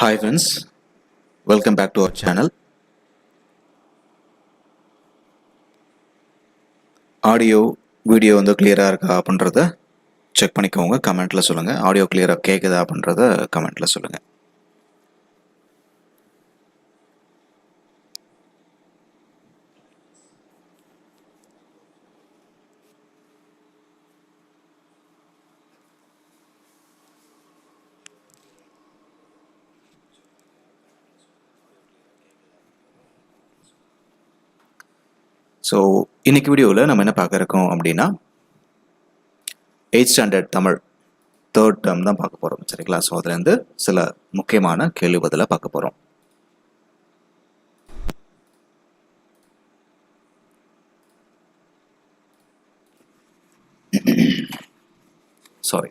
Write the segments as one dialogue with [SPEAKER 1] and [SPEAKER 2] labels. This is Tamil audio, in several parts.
[SPEAKER 1] Hi friends welcome back to our channel audio video வந்து கிளியராக இருக்கா அப்படின்றத செக் பண்ணிக்கோங்க. கமெண்ட்டில் சொல்லுங்கள் ஆடியோ கிளியராக கேட்குதா அப்படின்றத கமெண்ட்டில் சொல்லுங்கள் ஸோ இன்னைக்கு வீடியோவில் நம்ம என்ன பார்க்க இருக்கோம் அப்படின்னா eight standard Tamil third term தான் பார்க்க போகிறோம் சரிங்களா? ஸோ அதுலேருந்து சில முக்கியமான கேள்வி பதிலை பார்க்க போகிறோம் சாரி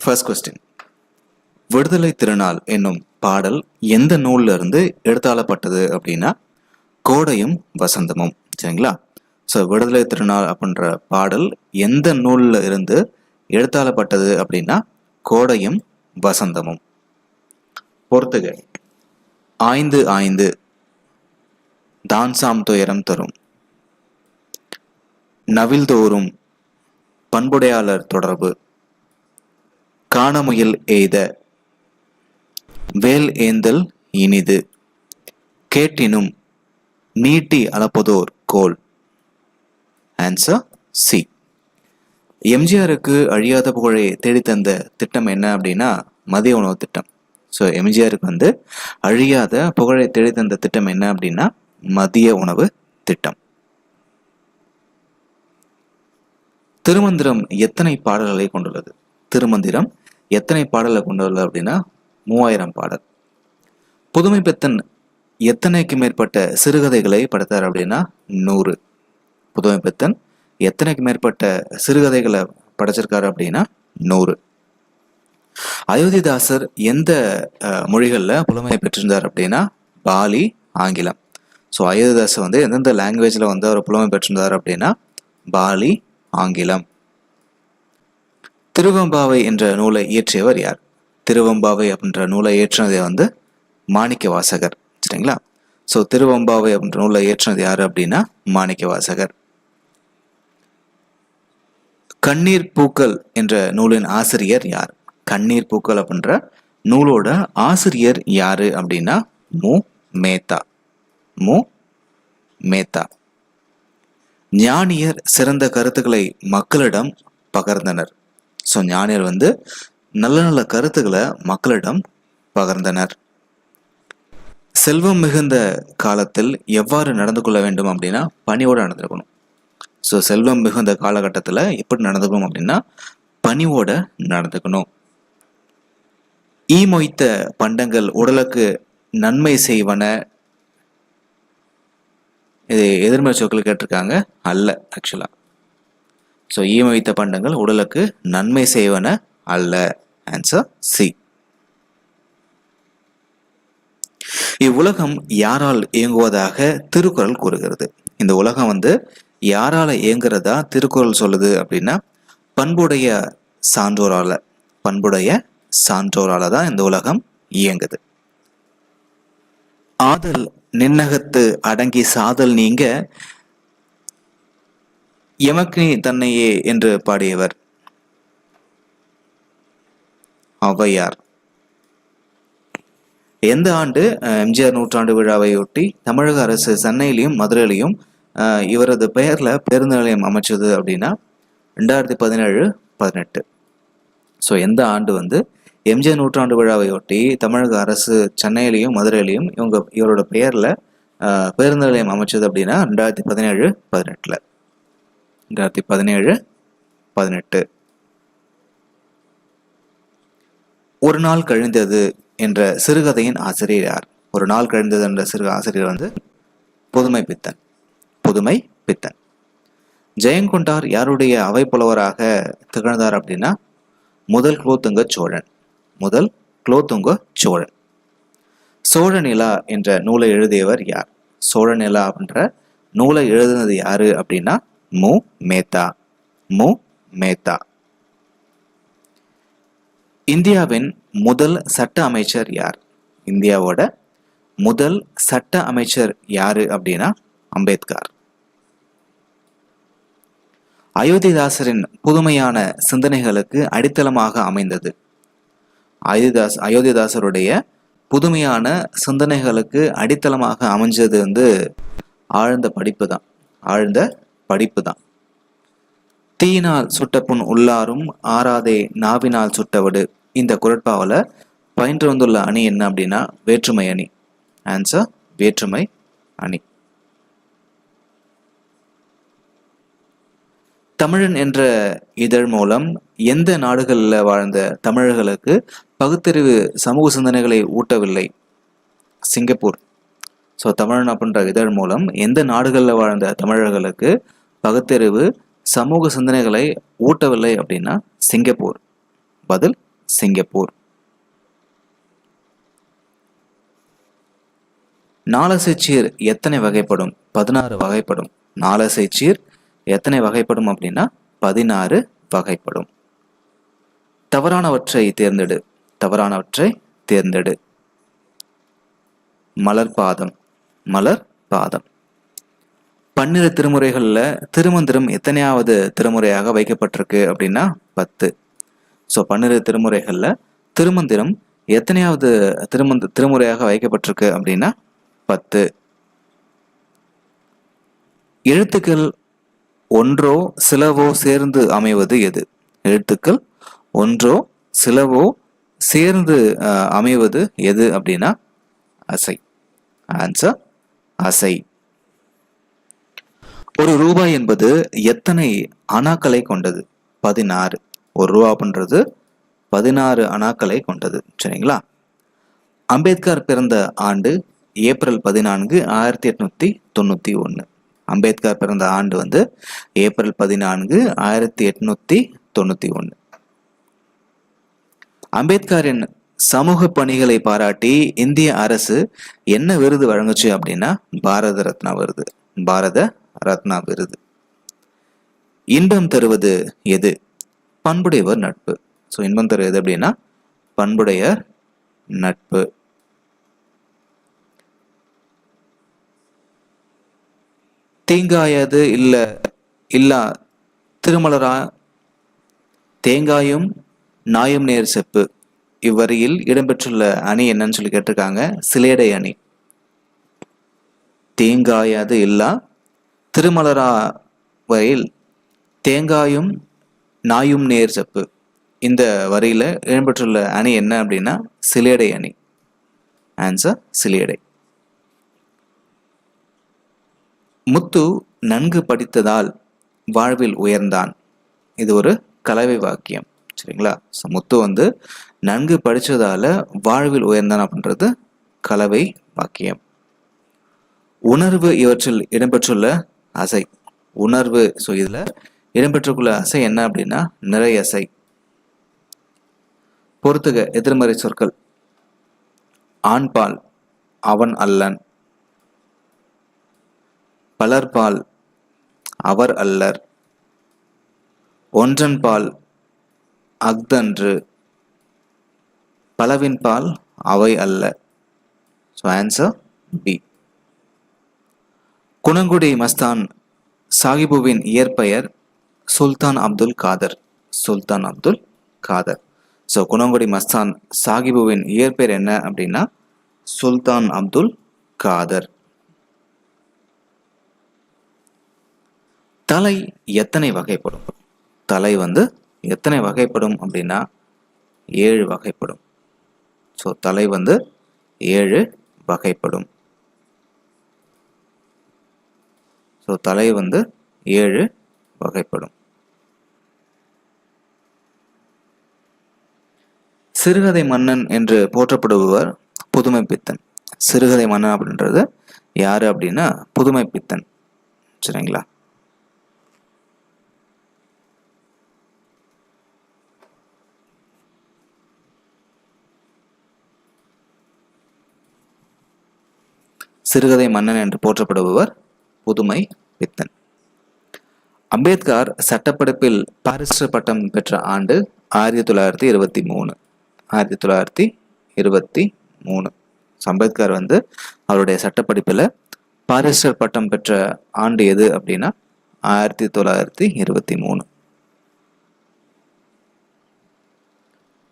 [SPEAKER 1] ஃபர்ஸ்ட் கொஸ்டின் விடுதலை திருநாள் என்னும் பாடல் எந்த நூல்ல இருந்து எடுத்தாளப்பட்டது அப்படின்னா கோடையும் வசந்தமும் சரிங்களா? ஸோ விடுதலை திருநாள் அப்படின்ற பாடல் எந்த நூல்ல இருந்து எடுத்தாளப்பட்டது அப்படின்னா கோடையும் வசந்தமும். பொறுத்துக. ஆய்ந்து ஆய்ந்து தான்சாம் துயரம் தரும். நவில்தோறும் பண்புடையாளர் தொடர்பு. காணமுயல் எய்த வேல் ஏந்தல் இனிது. கேட்டினும் நீட்டி அளப்பதோர் கோல். ஆன்சர் சி எம்ஜிஆருக்கு அழியாத புகழை தேடித்தந்த திட்டம் என்ன அப்படின்னா மதிய உணவு திட்டம். ஸோ எம்ஜிஆருக்கு வந்து அழியாத புகழை தேடித்தந்த திட்டம் என்ன அப்படின்னா மதிய உணவு திட்டம். திருமந்திரம் எத்தனை பாடல்களை கொண்டுள்ளது? திருமந்திரம் எத்தனை பாடலை கொண்டுள்ளது அப்படின்னா மூவாயிரம் பாடல். புதுமை பெத்தன் எத்தனைக்கு மேற்பட்ட சிறுகதைகளை படைத்தார் அப்படின்னா நூறு. புதுமை பெத்தன் எத்தனைக்கு மேற்பட்ட சிறுகதைகளை படைச்சிருக்காரு அப்படின்னா நூறு. அயோத்திதாசர் எந்த மொழிகளில் புலமையை பெற்றிருந்தார் அப்படின்னா பாலி ஆங்கிலம். ஸோ அயோத்திதாசர் வந்து எந்தெந்த லாங்குவேஜில் வந்து அவர் புலமை பெற்றிருந்தார் அப்படின்னா பாலி ஆங்கிலம். திருவம்பாவை என்ற நூலை இயற்றியவர் யார்? திருவம்பாவை அப்படின்ற நூலை இயற்றினதை வந்து மாணிக்க வாசகர் சரிங்களா? ஸோ திருவம்பாவை அப்படின்ற நூலை ஏற்றினது யார் அப்படின்னா மாணிக்க வாசகர் கண்ணீர் பூக்கள் என்ற நூலின் ஆசிரியர் யார்? கண்ணீர் பூக்கள் அப்படின்ற நூலோட ஆசிரியர் யாரு அப்படின்னா மு. மேத்தா. மு. மேத்தா. ஞானியர் சிறந்த கருத்துக்களை மக்களிடம் பகர்ந்தனர். ஸோ ஞானியர் வந்து நல்ல நல்ல கருத்துக்களை மக்களிடம் பகர்ந்தனர். செல்வம் மிகுந்த காலத்தில் எவ்வாறு நடந்து கொள்ள வேண்டும் அப்படின்னா பணியோடு நடந்துக்கணும். ஸோ செல்வம் மிகுந்த காலகட்டத்தில் எப்படி நடந்துக்கணும் அப்படின்னா பணிவோட நடந்துக்கணும். ஈ மொய்த்த பண்டங்கள் உடலுக்கு நன்மை செய்வன. இது எதிர்மறை சொற்கள் கேட்டிருக்காங்க. அல்ல ஆக்சுவலாக ஸோ ஈ மொய்த்த பண்டங்கள் உடலுக்கு நன்மை செய்வன. அல்ல. ஆன்சர் சி இவ்வுலகம் யாரால் இயங்குவதாக திருக்குறள் கூறுகிறது. இந்த உலகம் வந்து யாரால இயங்குறதா திருக்குறள் சொல்லுது அப்படின்னா பண்புடைய சான்றோரால பண்புடைய சான்றோரால தான் இந்த உலகம் இயங்குது. ஆதல் நின்னகத்து அடங்கி சாதல் நீங்க எமக்கு தன்னையே என்று பாடியவர் ஔவையார். எந்த ஆண்டு எம்ஜிஆர் நூற்றாண்டு விழாவையொட்டி தமிழக அரசு சென்னையிலையும் மதுரையிலையும் இவரது பெயரில் பேருந்து நிலையம் அமைச்சது அப்படின்னா ரெண்டாயிரத்தி பதினேழு பதினெட்டு. ஸோ எந்த ஆண்டு வந்து எம்ஜிஆர் நூற்றாண்டு விழாவையொட்டி தமிழக அரசு சென்னையிலையும் மதுரையிலையும் இவங்க இவரோட பெயரில் பேருந்து நிலையம் அமைச்சது அப்படின்னா ரெண்டாயிரத்தி பதினேழு பதினெட்டில். ரெண்டாயிரத்தி பதினேழு பதினெட்டு. ஒரு நாள் கழிந்தது என்ற சிறுகதையின் ஆசிரியர் யார்? ஒரு நாள் கழிந்தது என்ற சிறு ஆசிரியர் வந்து புதுமை பித்தன். புதுமை பித்தன். ஜெயங்கொண்டார் யாருடைய அவை புலவராக திகழ்ந்தார் அப்படின்னா முதல் குலோத்துங்க சோழன். முதல் குலோத்துங்க சோழன். சோழ நிலா என்ற நூலை எழுதியவர் யார்? சோழ நிலா அப்படின்ற நூலை எழுதினது யாரு அப்படின்னா மு. மேத்தா. மு. மேத்தா. இந்தியாவின் முதல் சட்ட அமைச்சர் யார்? இந்தியாவோட முதல் சட்ட அமைச்சர் யாரு அப்படின்னா அம்பேத்கர். அயோத்திதாசரின் புதுமையான சிந்தனைகளுக்கு அடித்தளமாக அமைந்தது. அயோத்திதாஸ் அயோத்திதாசருடைய புதுமையான சிந்தனைகளுக்கு அடித்தளமாக அமைஞ்சது வந்து ஆழ்ந்த படிப்பு தான். ஆழ்ந்த படிப்பு தான். தீயினால் சுட்ட புண் உள்ளாரும் ஆறாதே நாவினால் சுட்டவடு இந்த குரட்பாவில் பயின்று வந்துள்ள அணி என்ன அப்படின்னா வேற்றுமை அணி. ஆன்சர் வேற்றுமை அணி. தமிழன் என்ற இதழ் மூலம் எந்த நாடுகளில் வாழ்ந்த தமிழர்களுக்கு பகுத்தறிவு சமூக சிந்தனைகளை ஊட்டவில்லை? சிங்கப்பூர். ஸோ தமிழன் அப்படின்ற இதழ் மூலம் எந்த நாடுகளில் வாழ்ந்த தமிழர்களுக்கு பகுத்தறிவு சமூக சிந்தனைகளை ஊட்டவில்லை அப்படின்னா சிங்கப்பூர். பதில் சிங்கப்பூர். நாலசைச்சீர் எத்தனை வகைப்படும்? பதினாறு வகைப்படும். நாலசைச்சீர் எத்தனை வகைப்படும் அப்படின்னா பதினாறு வகைப்படும். தவறானவற்றை தேர்ந்தெடு. தவறானவற்றை தேர்ந்தெடு. மலர் பாதம். மலர் பாதம். பன்னிரு திருமுறைகளில் திருமந்திரம் எத்தனையாவது திருமுறையாக வைக்கப்பட்டிருக்கு அப்படின்னா பத்து. ஸோ பன்னிரு திருமுறைகளில் திருமந்திரம் எத்தனையாவது திருமந்த திருமுறையாக வைக்கப்பட்டிருக்கு அப்படின்னா பத்து. எழுத்துக்கள் ஒன்றோ சிலவோ சேர்ந்து அமைவது எது? எழுத்துக்கள் ஒன்றோ சிலவோ சேர்ந்து அமைவது எது அப்படின்னா அசை. ஆன்சர் அசை. ஒரு ரூபாய் என்பது எத்தனை அணாக்களை கொண்டது? பதினாறு. ஒரு ரூபா அப்படின்றது பதினாறு அணாக்களை கொண்டது. சரிங்களா? அம்பேத்கர் பிறந்த ஆண்டு ஏப்ரல் பதினான்கு ஆயிரத்தி எட்நூற்றி தொண்ணூற்றி ஒன்று அம்பேத்கர் பிறந்த ஆண்டு வந்து ஏப்ரல் பதினான்கு ஆயிரத்தி எட்நூற்றி தொண்ணூற்றி ஒன்று அம்பேத்கரின் சமூக பணிகளை பாராட்டி இந்திய அரசு என்ன விருது வழங்குச்சு அப்படின்னா பாரத ரத்னா விருது. பாரத ரத்னா விருது. இன்பம் தருவது எது? பண்புடையவர் நட்பு. ஸோ இன்பம் தருவது அப்படின்னா பண்புடையர் நட்பு. தீங்காயது இல்லை இல்லா திருமலரா தேங்காயும் நாயும் நேர் செப்பு. இவ்வரியில் இடம்பெற்றுள்ள அணி என்னன்னு சொல்லி கேட்டிருக்காங்க சிலேடை அணி. தேங்காயாது இல்லா திருமலரா வரையில் தேங்காயும் நாயும் நேர் செப்பு. இந்த வரியில இடம்பெற்றுள்ள அணி என்ன அப்படின்னா சிலேடை அணி. ஆன்சர் சிலேடை முத்து நன்கு படித்ததால் வாழ்வில் உயர்ந்தான். இது ஒரு கலவை வாக்கியம் சரிங்களா? ஸோ முத்து வந்து நன்கு படித்ததால் வாழ்வில் உயர்ந்தான் அப்படின்றது கலவை வாக்கியம். உணர்வு இவற்றில் இடம்பெற்றுள்ள அசை. உணர்வு ஸோ இதில் இடம்பெற்றுக்குள்ள அசை என்ன அப்படின்னா நிறை அசை. பொறுத்துக எதிர்மறை சொற்கள். ஆண்பால் அவன் அல்லன். பலர்பால் அவர் அல்லர். ஒன்றன்பால் அஃதன்று. பலவின்பால் அவை அல்ல. So answer B Gunangudi Masthan சாகிபுவின் இயற்பெயர் சுல்தான் அப்துல் காதர். சுல்தான் அப்துல் காதர். ஸோ குணங்குடி மஸ்தான் சாகிபுவின் இயற்பெயர் என்ன அப்படின்னா சுல்தான் அப்துல் காதர். தலை எத்தனை வகைப்படும்? தலை வந்து எத்தனை வகைப்படும் அப்படின்னா ஏழு வகைப்படும். ஸோ தலை வந்து ஏழு வகைப்படும். ஸோ தலை வந்து ஏழு வகைப்படும். சிறுகதை மன்னன் என்று போற்றப்படுபவர் புதுமை பித்தன். சிறுகதை மன்னன் அப்படின்றது யாரு அப்படின்னா புதுமை பித்தன். சரிங்களா? சிறுகதை மன்னன் என்று போற்றப்படுபவர் புதுமை பித்தன். அம்பேத்கர் சட்டப்படிப்பில் பாரிஸ்டர் பட்டம் பெற்ற ஆண்டு ஆயிரத்தி தொள்ளாயிரத்தி இருபத்தி மூணு. ஆயிரத்தி தொள்ளாயிரத்தி இருபத்தி மூணு. அம்பேத்கர் வந்து அவருடைய சட்டப்படிப்பில் பாரிஸ்டர் பட்டம் பெற்ற ஆண்டு எது அப்படின்னா ஆயிரத்தி தொள்ளாயிரத்தி இருபத்தி மூணு.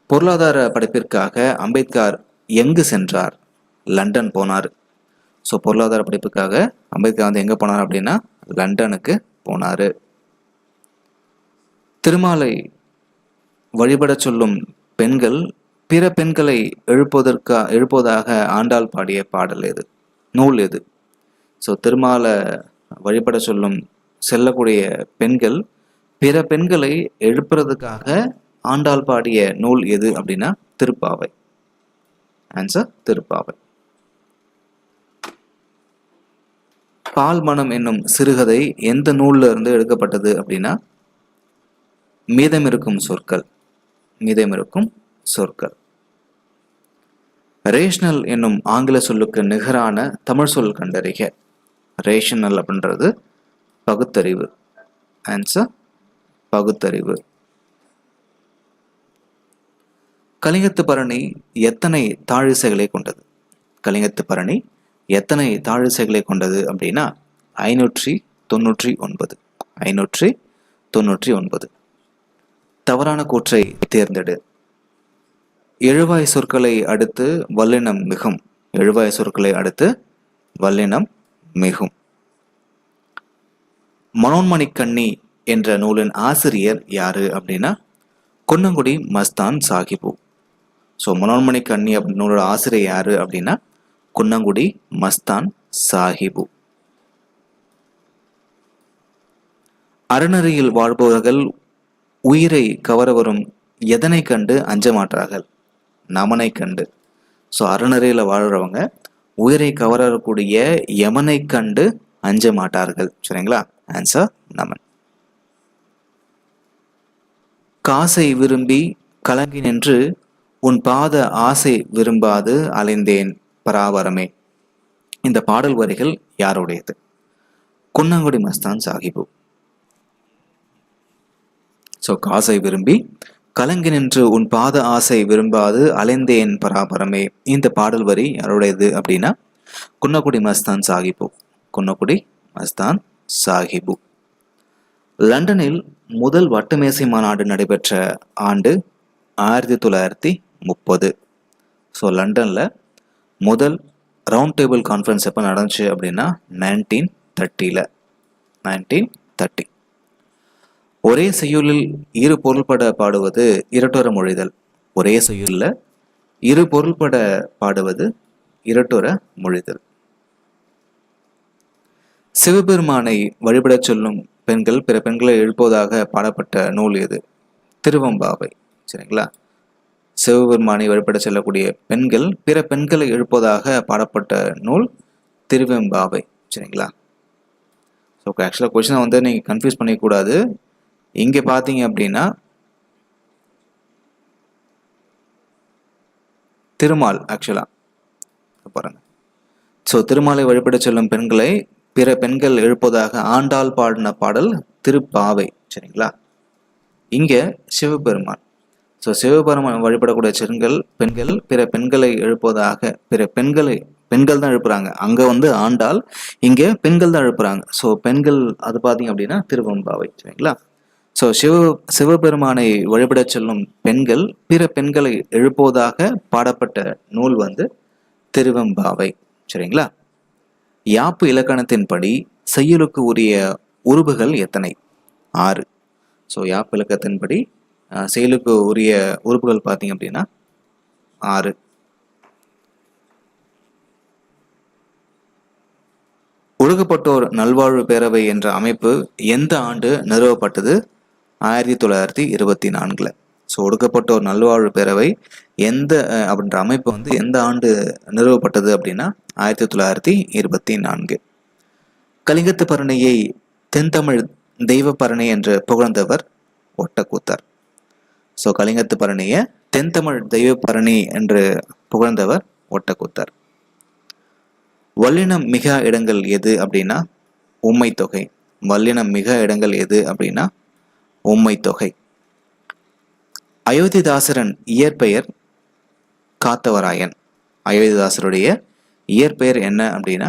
[SPEAKER 1] பொருளாதார படிப்பிற்காக அம்பேத்கர் எங்கு சென்றார்? லண்டன் போனார். ஸோ பொருளாதார படிப்புக்காக அம்பேத்கர் வந்து எங்கே போனார் அப்படின்னா லண்டனுக்கு போனார். திருமாலை வழிபட சொல்லும் பெண்கள் பிற பெண்களை எழுப்பதற்கா எழுப்புவதாக ஆண்டாள் பாடிய பாடல் எது? நூல் எது? ஸோ திருமாலை வழிபட சொல்லும் செல்லக்கூடிய பெண்கள் பிற பெண்களை எழுப்புறதுக்காக ஆண்டாள் பாடிய நூல் எது அப்படின்னா திருப்பாவை. ஆன்சர் திருப்பாவை. பால் மனம் என்னும் சிறுகதை எந்த நூல்ல இருந்து எடுக்கப்பட்டது அப்படின்னா மீதமிருக்கும் சொற்கள். மீதமிருக்கும் சொற்கள். ரேஷனல் என்னும் ஆங்கில சொல்லுக்கு நிகரான தமிழ் சொல் கண்டறிக. ரேஷனல் அப்படின்றது பகுத்தறிவு. ஆன்சர் பகுத்தறிவு. கலிங்கத்து பரணி எத்தனை தாழிசைகளை கொண்டது? கலிங்கத்து பரணி எத்தனை தாழிசைகளை கொண்டது அப்படின்னா ஐநூற்றி தொண்ணூற்றி ஒன்பது. ஐநூற்றி தொண்ணூற்றி ஒன்பது. தவறான கூற்றை தேர்ந்தெடு. எழுவாய் சொற்களை அடுத்து வல்லினம் மிகும். எழுவாய் சொற்களை அடுத்து வல்லினம் மிகும். மனோன்மணிக்கண்ணி என்ற நூலின் ஆசிரியர் யாரு அப்படின்னா கொன்னங்குடி மஸ்தான் சாஹிபு. ஸோ மனோன்மணி கண்ணி நூலோட ஆசிரியர் யாரு அப்படின்னா குன்னங்குடி மஸ்தான் சாஹிபு. அறநெறியில் வாழ்பவர்கள் உயிரை கவர வரும் எதனை கண்டு அஞ்ச மாட்டார்கள்? நமனை கண்டு. ஸோ அறநறையில் வாழ்கிறவங்க உயிரை கவரக்கூடிய யமனை கண்டு அஞ்ச மாட்டார்கள். சரிங்களா? ஆன்சர் நமன். காசை விரும்பி கலங்கி நின்று உன் பாத ஆசை விரும்பாது அலைந்தேன் பராவரமே இந்த பாடல் வரிகள் யாருடையது? குன்னங்குடி மஸ்தான் சாஹிபு. ஸோ காசை விரும்பி கலங்கி நின்று உன் பாத ஆசை விரும்பாது அலைந்தேன் பராபரமே. இந்த பாடல் வரி யாருடையது அப்படின்னா குன்னக்குடி மஸ்தான் சாஹிபு. குன்னக்குடி மஸ்தான் சாஹிபு. லண்டனில் முதல் வட்டமேசை மாநாடு நடைபெற்ற ஆண்டு ஆயிரத்தி தொள்ளாயிரத்தி முப்பது. ஸோ லண்டனில் முதல் ரவுண்ட் டேபிள் கான்ஃபரன்ஸ் எப்போ நடந்துச்சு அப்படின்னா நைன்டீன் தேர்ட்டியில் நைன்டீன் தேர்ட்டி ஒரே செய்யுளில் இரு பொருள்பட பாடுவது இரட்டொர மொழிதல். ஒரே செய்யுளில் இரு பொருள்பட பாடுவது இரட்டொர மொழிதல். சிவபெருமானை வழிபடச் சொல்லும் பெண்கள் பிற பெண்களை எழுப்புவதாக பாடப்பட்ட நூல் எது? திருவம்பாவை. சரிங்களா? சிவபெருமானை வழிபட செல்லக்கூடிய பெண்கள் பிற பெண்களை எழுப்புவதாக பாடப்பட்ட நூல் திருவெம்பாவை. சரிங்களா? ஸோ ஆக்சுவலாக கொஷினை வந்து நீங்கள் கன்ஃபியூஸ் பண்ணிக்கூடாது இங்கே பார்த்தீங்க அப்படின்னா திருமால் ஆக்சுவலாக பாருங்க. ஸோ திருமாலை வழிபட செல்லும் பெண்களை பிற பெண்கள் எழுப்பதாக ஆண்டாள் பாடின பாடல் திருப்பாவை சரிங்களா? இங்கே சிவபெருமான். ஸோ சிவபெருமான் வழிபடக்கூடிய பெண்கள் பெண்கள் பிற பெண்களை எழுப்புவதாக பிற பெண்களை பெண்கள் தான் எழுப்புறாங்க. அங்கே வந்து ஆண்டாள் இங்கே பெண்கள் தான் எழுப்புறாங்க. ஸோ பெண்கள் அது பார்த்தீங்க அப்படின்னா திருவம்பாவை சரிங்களா? ஸோ சிவ சிவபெருமானை வழிபடச் செல்லும் பெண்கள் பிற பெண்களை எழுப்புவதாக பாடப்பட்ட நூல் வந்து திருவம்பாவை. சரிங்களா? யாப்பு இலக்கணத்தின்படி செய்யுளுக்கு உரிய உருபுகள் எத்தனை? ஆறு. ஸோ யாப்பு இலக்கத்தின்படி செயலுக்கு உரிய உறுப்புகள் பார்த்தீங்க அப்படின்னா ஆறு. ஒழுகப்பட்டோர் நல்வாழ்வு பேரவை என்ற அமைப்பு எந்த ஆண்டு நிறுவப்பட்டது? ஆயிரத்தி தொள்ளாயிரத்தி இருபத்தி நான்குல. ஸோ ஒடுக்கப்பட்ட ஒரு நல்வாழ்வு பேரவை எந்த அப்படின்ற அமைப்பு வந்து எந்த ஆண்டு நிறுவப்பட்டது அப்படின்னா ஆயிரத்தி தொள்ளாயிரத்தி இருபத்தி நான்கு. கலிங்கத்து பரணியை தென்தமிழ் தெய்வ பரணி என்று புகழ்ந்தவர் ஒட்டக்கூத்தர். ஸோ கலிங்கத்து பரணியை தென்தமிழ் தெய்வ பரணி என்று புகழ்ந்தவர் ஒட்டக்கூத்தர். வல்லினம் மிக இடங்கள் எது அப்படின்னா உம்மை தொகை. வல்லினம் மிக இடங்கள் எது அப்படின்னா உம்மை தொகை. அயோத்திதாசரன் இயற்பெயர் காத்தவராயன். அயோத்திதாசருடைய இயற்பெயர் என்ன அப்படின்னா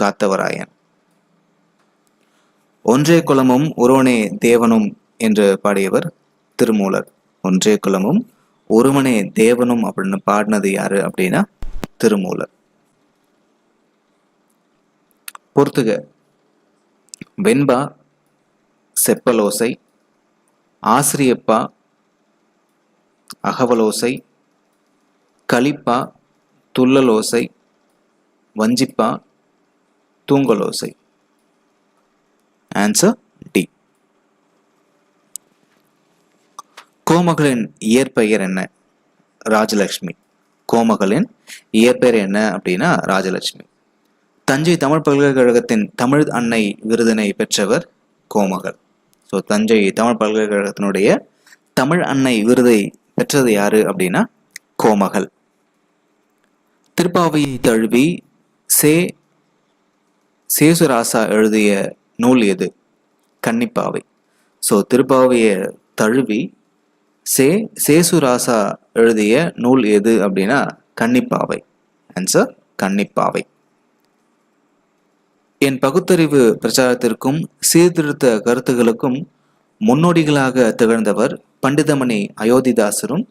[SPEAKER 1] காத்தவராயன். ஒன்றே குலமும் ஒருவனே தேவனும் என்று பாடியவர் திருமூலர். ஒன்றே குலமும் ஒருவனே தேவனும் அப்படின்னு பாடினது யாரு அப்படின்னா திருமூலர். பொறுத்துக. வெண்பா செப்பலோசை ஆசிரியப்பா அகவலோசை களிப்பா துள்ளலோசை வஞ்சிப்பா தூங்கலோசை. ஆன்சர் டி கோமகளின் இயற்பெயர் என்ன? ராஜலட்சுமி. கோமகளின் இயற்பெயர் என்ன அப்படின்னா ராஜலட்சுமி. தஞ்சை தமிழ் பல்கலைக்கழகத்தின் தமிழ் அன்னை விருதினை பெற்றவர் கோமகள். ஸோ தஞ்சை தமிழ் பல்கலைக்கழகத்தினுடைய தமிழ் அன்னை விருதை பெற்றது யாரு அப்படின்னா கோமகள். திருப்பாவையை தழுவி சே சேசுராசா எழுதிய நூல் எது? கன்னிப்பாவை. ஸோ திருப்பாவையை தழுவி சே சேசுராசா எழுதிய நூல் எது அப்படின்னா கன்னிப்பாவை. ஆன்சர் கன்னிப்பாவை. என் பகுத்தறிவு பிரச்சாரத்திற்கும் சீர்திருத்த கருத்துகளுக்கும் முன்னோடிகளாக திகழ்ந்தவர் பண்டிதமணி அயோத்திதாசரும்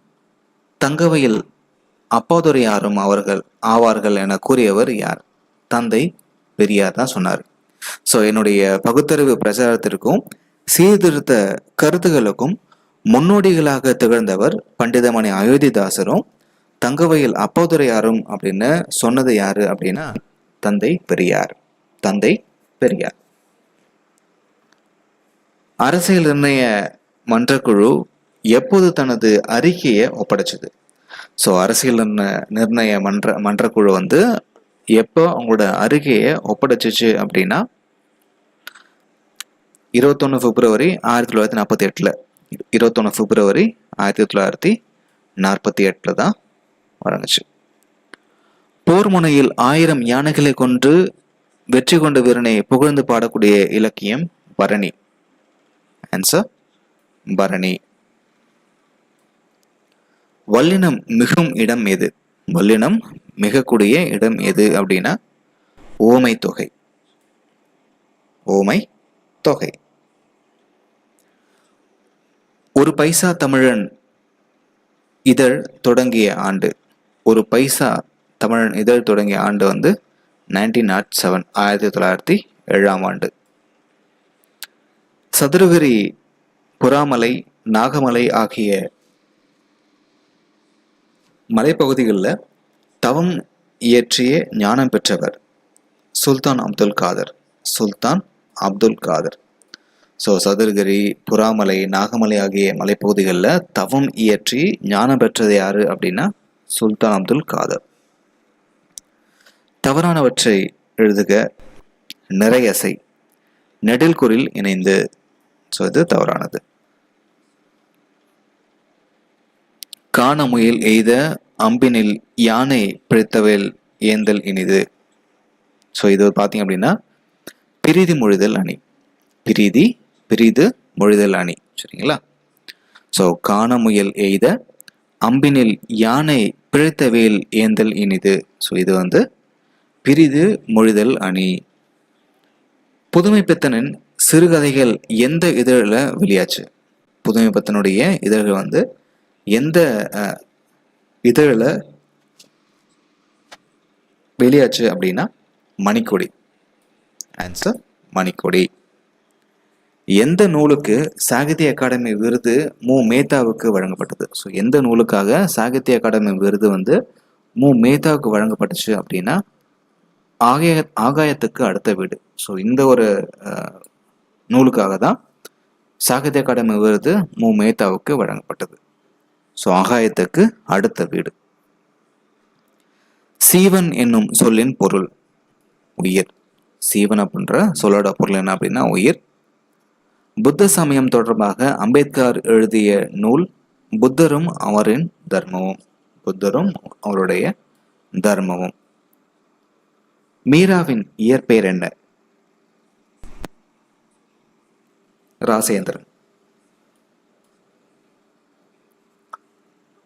[SPEAKER 1] தங்கவையில் அப்பாதுரையாரும் அவர்கள் ஆவார்கள் என கூறியவர் யார்? தந்தை பெரியார் தான் சொன்னார். ஸோ என்னுடைய பகுத்தறிவு பிரச்சாரத்திற்கும் சீர்திருத்த கருத்துகளுக்கும் முன்னோடிகளாக திகழ்ந்தவர் பண்டிதமணி அயோத்திதாசரும் தங்கவையில் அப்பாதுரையாரும் அப்படின்னு சொன்னது யாரு அப்படின்னா தந்தை பெரியார். தந்தை பெரியார். அரசியல் நிர்ணய மன்றக்குழு எப்போது தனது அறிக்கையை ஒப்படைச்சது? ஸோ அரசியல் நிர்ணய மன்ற மன்றக்குழு வந்து எப்போ அவங்களோட அறிக்கையை ஒப்படைச்சிச்சு அப்படின்னா இருபத்தொன்று பிப்ரவரி ஆயிரத்தி தொள்ளாயிரத்தி நாற்பத்தி எட்டில். இருபத்தொன்று பிப்ரவரி ஆயிரத்தி தொள்ளாயிரத்தி நாற்பத்தி எட்டில் தான் வழங்குச்சு போர் முனையில் ஆயிரம் யானைகளை கொன்று வெற்றி கொண்ட வீரனை புகழ்ந்து பாடக்கூடிய இலக்கியம் பரணி. ஆன்சர் பரணி. வல்லினம் மிகும் இடம் எது? வல்லினம் மிகக்கூடிய இடம் எது அப்படின்னா ஓமை தொகை. ஓமை தொகை. ஒரு பைசா தமிழன் இதழ் தொடங்கிய ஆண்டு. ஒரு பைசா தமிழன் இதழ் தொடங்கிய ஆண்டு வந்து நைன்டீன் நாட் செவன் ஆயிரத்தி தொள்ளாயிரத்தி ஏழாம் ஆண்டு. சதுரகிரி புறாமலை நாகமலை ஆகிய மலைப்பகுதிகளில் தவம் இயற்றிய ஞானம் பெற்றவர் சுல்தான் அப்துல் காதர். சுல்தான் அப்துல் காதர். ஸோ சதுரகிரி புறாமலை நாகமலை ஆகிய மலைப்பகுதிகளில் தவம் இயற்றி ஞானம் பெற்றது யாரு அப்படின்னா சுல்தான் அப்துல் காதர். தவறானவற்றை எழுதுக. நிறையசை நெடில்குறில் இணைந்து ஸோ இது தவறானது. காண முயல் எய்த அம்பினில் யானை பிழைத்தவேல் ஏந்தல் இனிது. ஸோ இது பார்த்தீங்க அப்படின்னா பிரிதி மொழிதல் அணி. பிரிதி பிரிது மொழிதல் அணி. சரிங்களா? ஸோ காண முயல் எய்த அம்பினில் யானை பிழைத்தவேல் ஏந்தல் இனிது. ஸோ இது வந்து பிரிது மொழிதல் அணி. புதுமை பித்தனின் சிறுகதைகள் எந்த இதழில் வெளியாச்சு? புதுமை பித்தனுடைய இதழ்கள் வந்து எந்த இதழில் வெளியாச்சு அப்படின்னா மணிக்கொடி. ஆன்சர் மணிக்கொடி. எந்த நூலுக்கு சாகித்ய அகாடமி விருது மு. மேத்தாவுக்கு வழங்கப்பட்டது? ஸோ எந்த நூலுக்காக சாகித்ய அகாடமி விருது வந்து மு. மேத்தாவுக்கு வழங்கப்பட்டுச்சு அப்படின்னா ஆகாய ஆகாயத்துக்கு அடுத்த வீடு. ஸோ இந்த ஒரு நூலுக்காக தான் சாகித்ய அகாடமி விருது மு. மேத்தாவுக்கு வழங்கப்பட்டது. ஸோ ஆகாயத்துக்கு அடுத்த வீடு. சீவன் என்னும் சொல்லின் பொருள் உயிர். சீவன் அப்படின்ற சொல்லோட பொருள் என்ன அப்படின்னா உயிர். புத்த சமயம் தொடர்பாக அம்பேத்கர் எழுதிய நூல் புத்தரும் அவரின் தர்மமும். புத்தரும் அவருடைய தர்மமும். மீராவின் இயற்பெயர் என்ன? ராசேந்திரன்.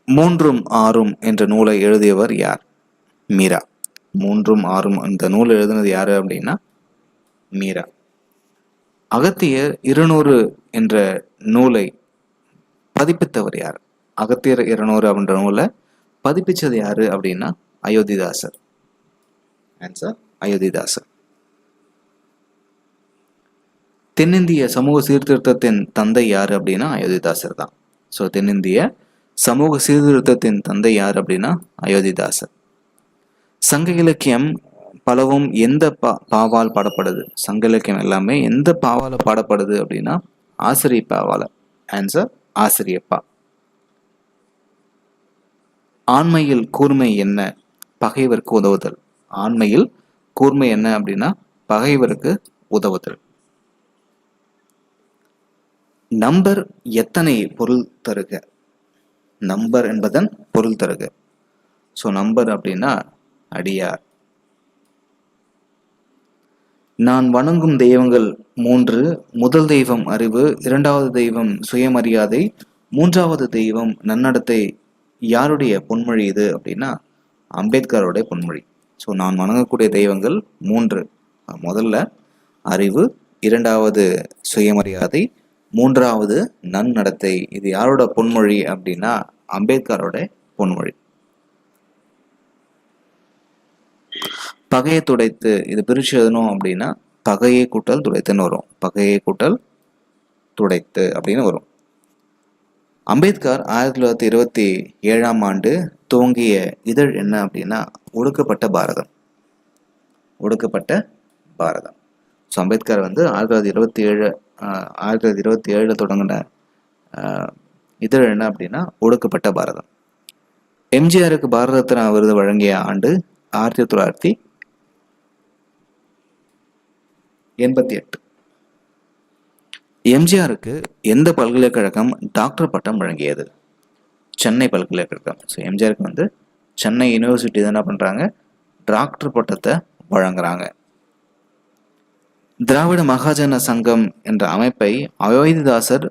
[SPEAKER 1] மூன்றும் ஆறும் என்ற நூலை எழுதியவர் யார்? மீரா. மூன்றும் ஆறும் இந்த நூல் எழுதினது யாரு அப்படின்னா? மீரா. அகத்தியர் இருநூறு என்ற நூலை பதிப்பித்தவர் யார்? அகத்தியர் இருநூறு அப்படின்ற நூலை பதிப்பிச்சது யாரு அப்படின்னா? அயோத்திதாசர். ஆன்சர் அயோத்திதாசர் தென்னிந்திய சமூக சீர்திருத்தத்தின் தந்தை யார் அப்படின்னா அயோத்திதாசர் தான். ஸோ தென்னிந்திய சமூக சீர்திருத்தத்தின் தந்தை யார் அப்படின்னா அயோத்திதாசர் சங்க இலக்கியம் பலவும் எந்த பா பாவால் பாடப்படுது? சங்க இலக்கியம் எல்லாமே எந்த பாவால பாடப்படுது அப்படின்னா ஆசிரியப்பாவால ஆன்சர் ஆசிரியப்பா. ஆண்மையில் கூர்மை என்ன? பகைவருக்கு உதவுதல். ஆண்மையில் கூர்மை என்ன அப்படின்னா பகைவருக்கு உதவுதல். நம்பர் எத்தனை பொருள் தருக? நம்பர் என்பதன் பொருள் தருக. ஸோ நம்பர் அப்படின்னா அடியார். நான் வணங்கும் தெய்வங்கள் மூன்று முதல் தெய்வம் அறிவு இரண்டாவது தெய்வம் சுயமரியாதை மூன்றாவது தெய்வம் நன்னடத்தை. யாருடைய பொன்மொழி இது அப்படின்னா அம்பேத்கருடைய பொன்மொழி. ஸோ நான் வணங்கக்கூடிய தெய்வங்கள் மூன்று. முதல்ல அறிவு இரண்டாவது சுயமரியாதை மூன்றாவது நன்னடத்தை. இது யாரோட பொன்மொழி அப்படின்னா அம்பேத்கரோட பொன்மொழி. பகையை துடைத்து இது பிரிச்சு எழுதணும் அப்படின்னா பகையை கூட்டல் துடைத்துன்னு வரும். பகையை கூட்டல் துடைத்து அப்படின்னு வரும். அம்பேத்கர் ஆயிரத்தி தொள்ளாயிரத்தி இருபத்தி ஏழாம் ஆண்டு தோங்கிய இதழ் என்ன அப்படின்னா ஒடுக்கப்பட்ட பாரதம். ஒடுக்கப்பட்ட பாரதம். ஸோ அம்பேத்கர் வந்து ஆயிரத்தி தொள்ளாயிரத்தி இருபத்தி ஏழு ஆயிரத்தி தொள்ளாயிரத்தி இருபத்தி ஏழில் தொடங்கின இதழ் என்ன அப்படின்னா ஒடுக்கப்பட்ட பாரதம். எம்ஜிஆருக்கு பாரத ரத்னா விருது வழங்கிய ஆண்டு ஆயிரத்தி தொள்ளாயிரத்தி எண்பத்தி எட்டு எம்ஜிஆருக்கு எந்த பல்கலைக்கழகம் டாக்டர் பட்டம் வழங்கியது? சென்னை பல்கலைக்கழகம் ஸோ எம்ஜிஆருக்கு வந்து சென்னை யூனிவர்சிட்டி தான் என்ன பண்ணுறாங்க டாக்டர் பட்டத்தை வழங்குறாங்க. திராவிட மகாஜன சங்கம் என்ற அமைப்பை அயோத்திதாசர்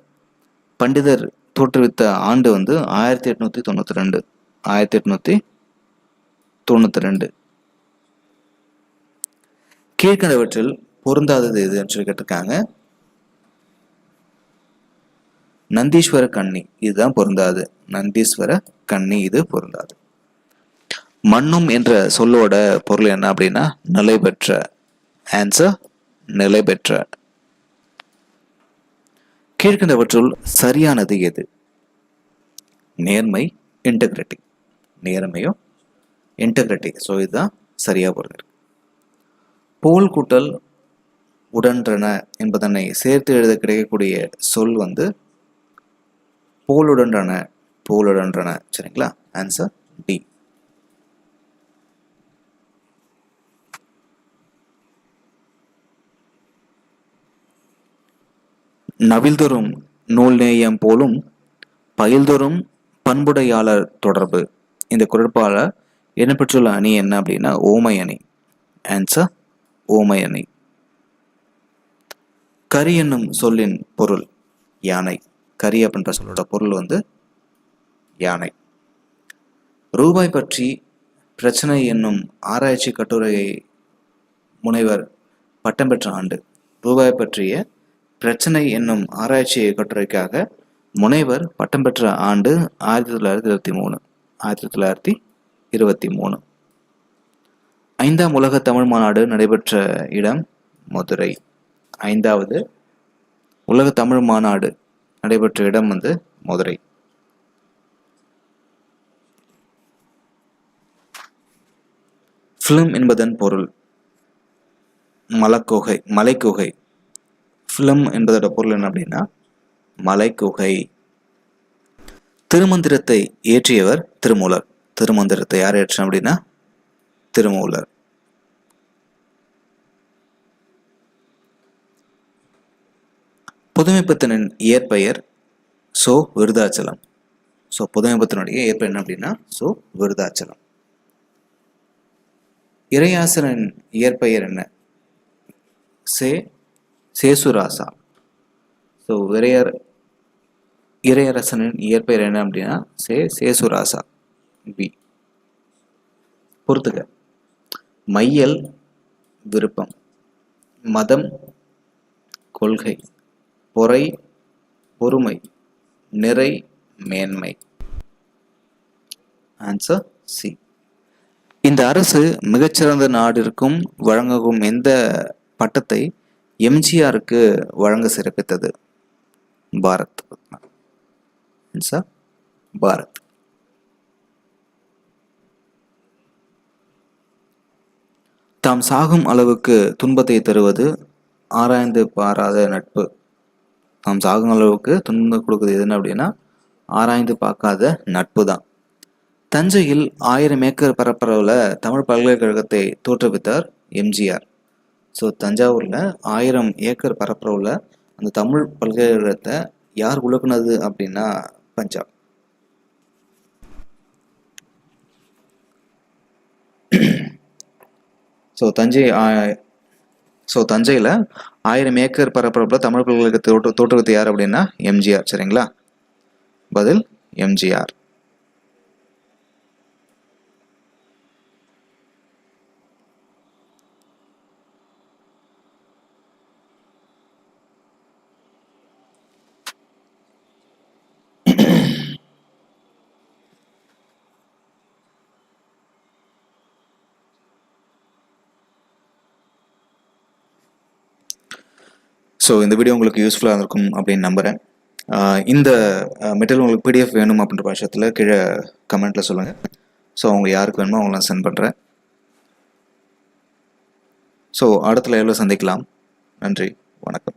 [SPEAKER 1] பண்டிதர் தோற்றுவித்த ஆண்டு வந்து ஆயிரத்தி எட்நூற்றி தொண்ணூற்றி ரெண்டு. ஆயிரத்தி எட்நூற்றி தொண்ணூற்றி ரெண்டு. கீழ்கண்டவற்றில் பொருந்தாதது எதுன்னு சொல்லி கேட்டிருக்காங்க. நந்தீஸ்வர கன்னி இதுதான் பொருந்தாது. நந்தீஸ்வர கன்னி இது பொருந்தாது. மண்ணும் என்ற சொல்லோட பொருள் என்ன அப்படின்னா நிலை பெற்ற. ஆன்சர் நிலை பெற்ற. கீழ்கண்டவற்றுள் சரியானது எது? நேர்மை இன்டெகிரிட்டி நேர்மையும் இன்டெகிரிட்டி ஸோ இதுதான் சரியாக பொருள் போல் கூட்டல் உடன்றன என்பதனை சேர்த்து எழுத கிடைக்கக்கூடிய சொல் வந்து போலுடன்றன போலுடன்றன சரிங்களா? ஆன்சர் டி நவில்தொறும் நூல் நேயம் போலும் பயில்தொரும் பண்புடையாளர் தொடர்பு. இந்த குரட்பாளர் இடம்பெற்றுள்ள அணி என்ன அப்படின்னா ஓமை அணி. ஆன்சர் ஓமை அணி. கரி என்னும் சொல்லின் பொருள் யானை. கரி அப்படின்ற சொல்லோட பொருள் வந்து யானை. ரூபாய் பற்றி பிரச்சனை என்னும் ஆராய்ச்சி கட்டுரையை முனைவர் பட்டம் பெற்ற ஆண்டு. ரூபாய் பற்றிய பிரச்சனை என்னும் ஆராய்ச்சி கட்டுரைக்காக முனைவர் பட்டம் பெற்ற ஆண்டு ஆயிரத்தி தொள்ளாயிரத்தி இருபத்தி மூணு ஆயிரத்தி தொள்ளாயிரத்தி இருபத்தி மூணு. ஐந்தாம் உலக தமிழ் மாநாடு நடைபெற்ற இடம் மதுரை. ஐந்தாவது உலக தமிழ் மாநாடு நடைபெற்ற இடம் வந்து மதுரை. ஃபிலிம் என்பதன் பொருள் மலக்குகை மலைக்குகை. ஃபிலிம் என்பதோட பொருள் என்ன அப்படின்னா மலைக்குகை. திருமந்திரத்தை இயற்றியவர் திருமூலர். திருமந்திரத்தை யார் இயற்றின அப்படின்னா திருமூலர். புதுமைப்பித்தனின் இயற்பெயர் சோ விருதாச்சலம். ஸோ புதுமைப்பித்தனுடைய இயற்பெயர் என்ன அப்படின்னா சோ விருதாச்சலம். இறையாசனின் இயற்பெயர் என்ன? சே சேசுராசா. ஸோ இறையர் இறையரசனின் இயற்பெயர் என்ன அப்படின்னா சே சேசுராசா பி. பொறுத்துக்க. மையல் விருப்பம் மதம் கொள்கை. பொறை பொறுமை நிறை மேன்மை. ஆன்சர் சி இந்த அரசு மிகச்சிறந்த நாடிற்கும் வழங்கும் எந்த பட்டத்தை எம்ஜிஆருக்கு வழங்க சிறப்பித்தது? பாரத் ஆன்சர் பாரத். தாம் சாகும் அளவுக்கு துன்பத்தை தருவது ஆராய்ந்து பாராத நட்பு. நாம் சாகும் அளவுக்கு துன்பம் கொடுக்குறது எதுன்னு அப்படின்னா ஆராய்ந்து பார்க்காத நட்பு தான். தஞ்சையில் ஆயிரம் ஏக்கர் பரப்பளவில் தமிழ் பல்கலைக்கழகத்தை தோற்றுவித்தார் எம்ஜிஆர். ஸோ தஞ்சாவூரில் ஆயிரம் ஏக்கர் பரப்பளவில் அந்த தமிழ் பல்கலைக்கழகத்தை யார் உழுக்குனது அப்படின்னா பஞ்சாப். ஸோ தஞ்சை ஸோ தஞ்சையில் ஆயிரம் ஏக்கர் பரப்பரப்பில் தமிழ் பல்கலைக்கழகத்தை தோற்று தோற்றுவித்து யார் அப்படின்னா எம்ஜிஆர் சரிங்களா? பதில் எம்ஜிஆர். ஸோ இந்த வீடியோ உங்களுக்கு யூஸ்ஃபுல்லாக இருக்கும் அப்படின்னு நம்புகிறேன் இந்த மெட்டீரியல் உங்களுக்கு பிடிஎஃப் வேணும் அப்படின்ற பட்சத்தில் கீழே கமெண்ட்டில் சொல்லுங்கள் ஸோ அவங்க யாருக்கு வேணுமோ அவங்கள சென்ட் பண்ணுறேன் ஸோ அடுத்த லைவில் சந்திக்கலாம். நன்றி. வணக்கம்.